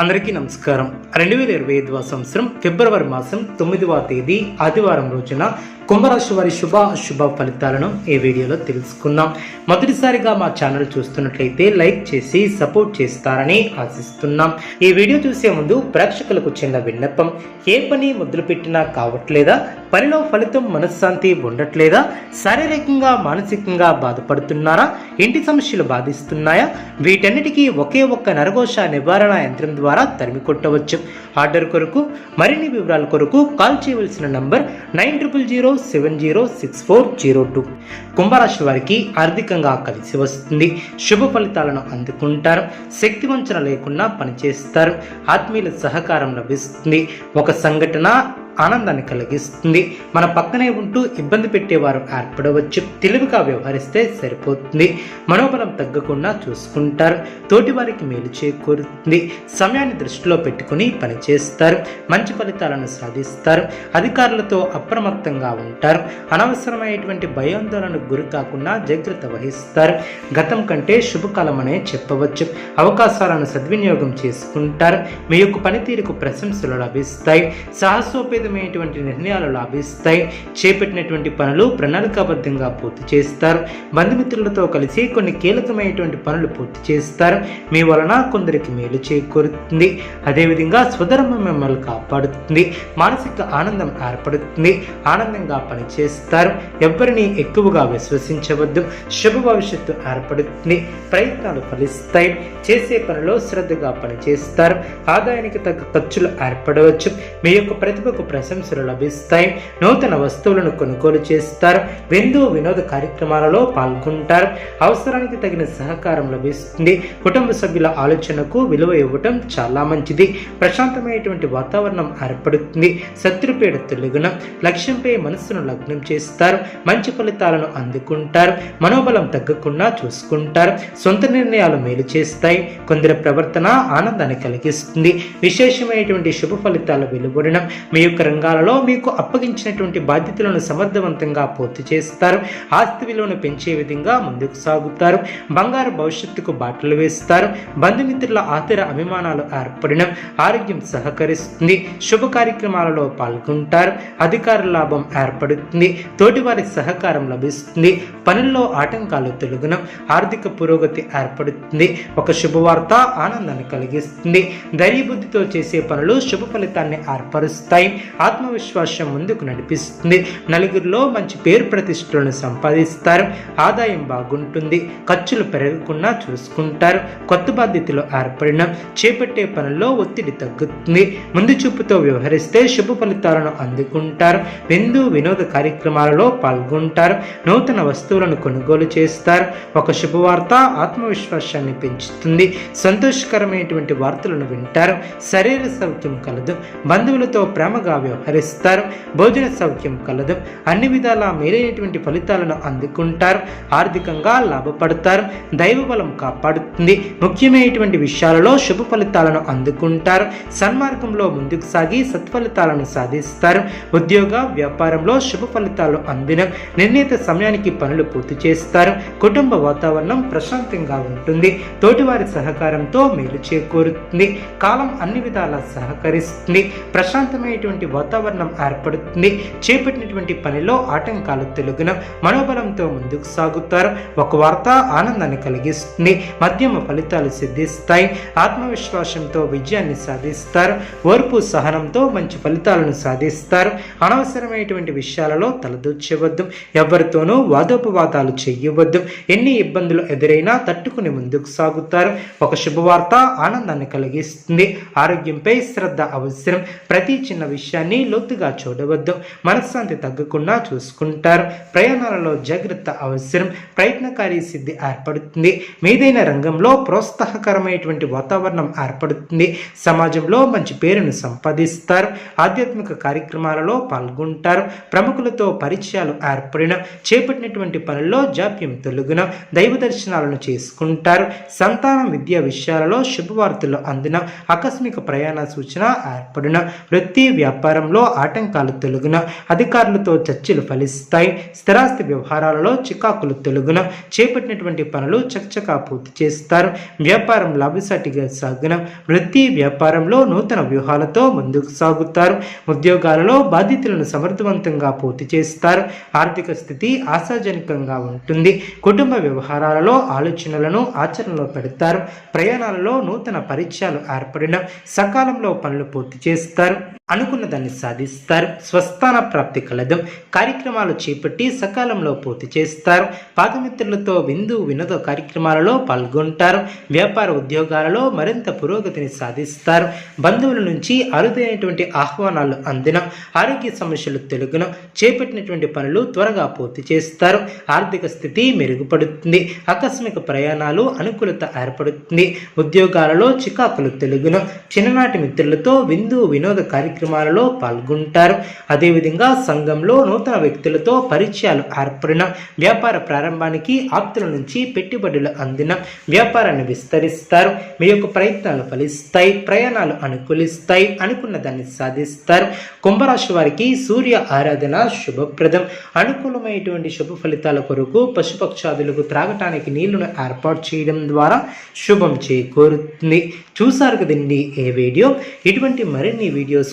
అందరికీ నమస్కారం. రెండు వేల ఇరవై ఐదవ సంవత్సరం ఫిబ్రవరి మాసం తొమ్మిదవ తేదీ ఆదివారం రోజున కుంభరాశి వారి శుభ అశుభ ఫలితాలను ఈ వీడియోలో తెలుసుకుందాం. మొదటిసారిగా మా ఛానల్ చూస్తున్నట్లయితే లైక్ చేసి సపోర్ట్ చేస్తారని ఆశిస్తున్నాం. ఈ వీడియో చూసే ముందు ప్రేక్షకులకు చిన్న విన్నపం. ఏ పని మొదలుపెట్టినా కావట్లేదా? పనిలో ఫలితం మనశ్శాంతి ఉండట్లేదా? శారీరకంగా మానసికంగా బాధపడుతున్నారా? ఇంటి సమస్యలు బాధిస్తున్నాయా? వీటన్నిటికీ ఒకే ఒక్క నరఘోష నివారణ యంత్రం ద్వారా తరిమి కొట్టవచ్చు. ఆర్డర్ కొరకు మరిన్ని వివరాల కొరకు కాల్ చేయవలసిన number nine triple zero seven zero six four zero two. కుంభరాశి వారికి ఆర్థికంగా కలిసి వస్తుంది. శుభ ఫలితాలను అందుకుంటారు. శక్తి వంచన లేకుండా పనిచేస్తారు. ఆత్మీయుల సహకారం లభిస్తుంది. ఒక సంఘటన ఆనందాన్ని కలిగిస్తుంది. మన పక్కనే ఉంటూ ఇబ్బంది పెట్టేవారు ఏర్పడవచ్చు. తెలివిగా వ్యవహరిస్తే సరిపోతుంది. మనోబలం తగ్గకుండా చూసుకుంటారు. తోటి వారికి మేలు చేకూరుతుంది. సమయాన్ని దృష్టిలో పెట్టుకుని పనిచేస్తారు మంచి ఫలితాలను సాధిస్తారు. అధికారులతో అప్రమత్తంగా ఉంటారు. అనవసరమైనటువంటి భయాందోళనకు గురి కాకుండా జాగ్రత్త వహిస్తారు. గతం కంటే శుభకాలమనే చెప్పవచ్చు. అవకాశాలను సద్వినియోగం చేసుకుంటారు. మీ యొక్క పనితీరుకు ప్రశంసలు లభిస్తాయి. సాహసోపేతమైనటువంటి నిర్ణయాలు లాభిస్తాయి. చేపట్టినటువంటి పనులు ప్రణాళికాబద్ధంగా పూర్తి చేస్తారు. బంధుమిత్రులతో కలిసి కొన్ని కీలకమైనటువంటి పనులు పూర్తి చేస్తారు. మీ వలన కొందరికి మేలు చేకూరుతుంది. అదేవిధంగా స్వధర్మం మిమ్మల్ని కాపాడుతుంది. మానసిక ఆనందం ఏర్పడుతుంది. ఆనందంగా పనిచేస్తారు. ఎవరిని ఎక్కువగా విశ్వసించవద్దు. శుభ భవిష్యత్తు ఏర్పడుతుంది. ప్రయత్నాలు ఫలిస్తాయి. చేసే పనిలో శ్రద్ధగా పనిచేస్తారు. ఆదాయానికి తగ్గ ఖర్చులు ఏర్పడవచ్చు. మీ యొక్క ప్రతిభకు ప్రశంసలు లభిస్తాయి. నూతన వస్తువులను కొనుగోలు చేస్తారు. విందు వినోద కార్యక్రమాలలో పాల్గొంటారు. అవసరానికి తగిన సహకారం లభిస్తుంది. కుటుంబ సభ్యుల ఆలోచనకు విలువ ఇవ్వటం చాలా మంచిది. ప్రశాంతమైనటువంటి వాతావరణం ఏర్పడుతుంది. శత్రుపీడ తొలగున లక్ష్యంపై మనస్సును లగ్నం చేస్తారు. మంచి ఫలితాలను అందుకుంటారు. మనోబలం తగ్గకుండా చూసుకుంటారు. సొంత నిర్ణయాలు మేలు చేస్తాయి. కొందరి ప్రవర్తన ఆనందాన్ని కలిగిస్తుంది. విశేషమైనటువంటి శుభ ఫలితాలు వెలువడడం మీ యొక్క రంగాలలో మీకు అప్పగించినటువంటి బాధ్యతలను సమర్థవంతంగా పూర్తి చేస్తారు. ఆస్తి విలువను పెంచే విధంగా ముందుకు సాగుతారు. బంగారు భవిష్యత్తుకు బాటలు వేస్తారు. బంధుమిత్రుల ఆదర అభిమానాలు ఏర్పడడం ఆరోగ్యం సహకరిస్తుంది. శుభ కార్యక్రమాలలో పాల్గొంటారు. అధికార లాభం ఏర్పడుతుంది. తోటివారి సహకారం లభిస్తుంది. పనుల్లో ఆటంకాలు తొలగిన. ఆర్థిక పురోగతి ఏర్పడుతుంది. ఒక శుభవార్త ఆనందాన్ని కలిగిస్తుంది. ధైర్యబుద్ధితో చేసే పనులు శుభ ఫలితాన్ని ఏర్పరుస్తాయి. ఆత్మవిశ్వాసం ముందుకు నడిపిస్తుంది. నలుగురిలో మంచి పేరు ప్రతిష్టలను సంపాదిస్తారు. ఆదాయం బాగుంటుంది. ఖర్చులు పెరగకుండా చూసుకుంటారు. కొత్త బాధ్యతలు ఏర్పడిన చేపట్టే పనుల్లో ఒత్తిడి తగ్గుతుంది. ముందు చూపుతో వ్యవహరిస్తే శుభ ఫలితాలను అందుకుంటారు. విందు వినోద కార్యక్రమాలలో పాల్గొంటారు. నూతన వస్తువులను కొనుగోలు చేస్తారు. ఒక శుభవార్త ఆత్మవిశ్వాసాన్ని పెంచుతుంది. సంతోషకరమైనటువంటి వార్తలను వింటారు. శరీర సౌత్యం కలదు. బంధువులతో ప్రేమగా వ్యవహరిస్తారు. భోజన సౌఖ్యం కలదు. అన్ని విధాలా మేలైనటువంటి ఫలితాలను అందుకుంటారు. ఆర్థికంగా లాభపడతారు. దైవ బలం కాపాడుతుంది. ముఖ్యమైనటువంటి విషయాలలో శుభ ఫలితాలను అందుకుంటారు. సన్మార్గంలో ముందుకు సాగి సత్ఫలితాలను సాధిస్తారు. ఉద్యోగ వ్యాపారంలో శుభ ఫలితాలు అందిన నిర్ణీత సమయానికి పనులు పూర్తి చేస్తారు. కుటుంబ వాతావరణం ప్రశాంతంగా ఉంటుంది. తోటివారి సహకారంతో మేలు చేకూరుతుంది. కాలం అన్ని విధాలా సహకరిస్తుంది. ప్రశాంతమైనటువంటి వాతావరణం ఏర్పడుతుంది. చేపట్టినటువంటి పనిలో ఆటంకాలు తెలుగునం మనోబలంతో ముందుకు సాగుతారు. ఒక వార్త ఆనందాన్ని కలిగిస్తుంది. మధ్యమ ఫలితాలు సిద్ధిస్తాయి. ఆత్మవిశ్వాసంతో విజయాన్ని సాధిస్తారు. ఓర్పు సహనంతో మంచి ఫలితాలను సాధిస్తారు. అనవసరమైనటువంటి విషయాలలో తలదూర్చవద్దు. ఎవరితోనూ వాదోపవాదాలు చేయవద్దు. ఎన్ని ఇబ్బందులు ఎదురైనా తట్టుకుని ముందుకు సాగుతారు. ఒక శుభవార్త ఆనందాన్ని కలిగిస్తుంది. ఆరోగ్యంపై శ్రద్ధ అవసరం. ప్రతి చిన్న విషయాన్ని లోతుగా చూడవద్దు. మనశ్శాంతి తగ్గకుండా చూసుకుంటారు. ప్రయాణాలలో జాగ్రత్త అవసరం. ప్రయత్నకారి సిద్ధి ఏర్పడుతుంది. మీదైన రంగంలో ప్రోత్సాహకరమైనటువంటి వాతావరణం ఏర్పడుతుంది. సమాజంలో మంచి పేరును సంపాదిస్తారు. ఆధ్యాత్మిక కార్యక్రమాలలో పాల్గొంటారు. ప్రముఖులతో పరిచయాలు ఏర్పడిన చేపట్టినటువంటి పనుల్లో జాప్యం తొలగిన దైవ దర్శనాలను చేసుకుంటారు. సంతానం విద్యా విషయాలలో శుభవార్తలు అందిన ఆకస్మిక ప్రయాణ సూచన ఏర్పడిన వృత్తి వ్యాపార వ్యాపారంలో ఆటంకాలు తొలగున అధికారులతో చర్చలు ఫలిస్తాయి. స్థిరాస్తి వ్యవహారాలలో చికాకులు తొలగున చేపట్టినటువంటి పనులు చకచకా పూర్తి చేస్తారు. వ్యాపారం లాభసాటిగా సాగున వృత్తి వ్యాపారంలో నూతన వ్యూహాలతో ముందుకు సాగుతారు. ఉద్యోగాలలో బాధ్యతలను సమర్థవంతంగా పూర్తి చేస్తారు. ఆర్థిక స్థితి ఆశాజనకంగా ఉంటుంది. కుటుంబ వ్యవహారాలలో ఆలోచనలను ఆచరణలో పెడతారు. ప్రయాణాలలో నూతన పరిచయాలు ఏర్పడిన సకాలంలో పనులు పూర్తి చేస్తారు. అనుకున్న దాన్ని సాధిస్తారు. స్వస్థాన ప్రాప్తి కలదు. కార్యక్రమాలు చేపట్టి సకాలంలో పూర్తి చేస్తారు. పాదమిత్రులతో విందు వినోద కార్యక్రమాలలో పాల్గొంటారు. వ్యాపార ఉద్యోగాలలో మరింత పురోగతిని సాధిస్తారు. బంధువుల నుంచి అరుదైనటువంటి ఆహ్వానాలు అందిన. ఆరోగ్య సమస్యలు తెలుగున. చేపట్టినటువంటి పనులు త్వరగా పూర్తి చేస్తారు. ఆర్థిక స్థితి మెరుగుపడుతుంది. ఆకస్మిక ప్రయాణాలు అనుకూలత ఏర్పడుతుంది. ఉద్యోగాలలో చికాకులు తెలుగున. చిన్ననాటి మిత్రులతో విందు వినోద కార్యక్రమాలలో పాల్గొంటారు. అదేవిధంగా సంఘంలో నూతన వ్యక్తులతో పరిచయాలు ఏర్పడిన వ్యాపార ప్రారంభానికి ఆప్తుల నుంచి పెట్టుబడులు అందిన వ్యాపారాన్ని విస్తరిస్తారు. మీ యొక్క ప్రయత్నాలు ఫలిస్తాయి ప్రయాణాలు అనుకూలిస్తాయి అనుకున్న దాన్ని సాధిస్తారు. కుంభరాశి వారికి సూర్య ఆరాధన శుభప్రదం. అనుకూలమైనటువంటి శుభ ఫలితాల కొరకు పశుపక్షాదులకు త్రాగటానికి నీళ్ళను ఏర్పాటు చేయడం ద్వారా శుభం చేకూరుతుంది. చూసారు కదండి ఏ వీడియో? ఇటువంటి మరిన్ని వీడియోస్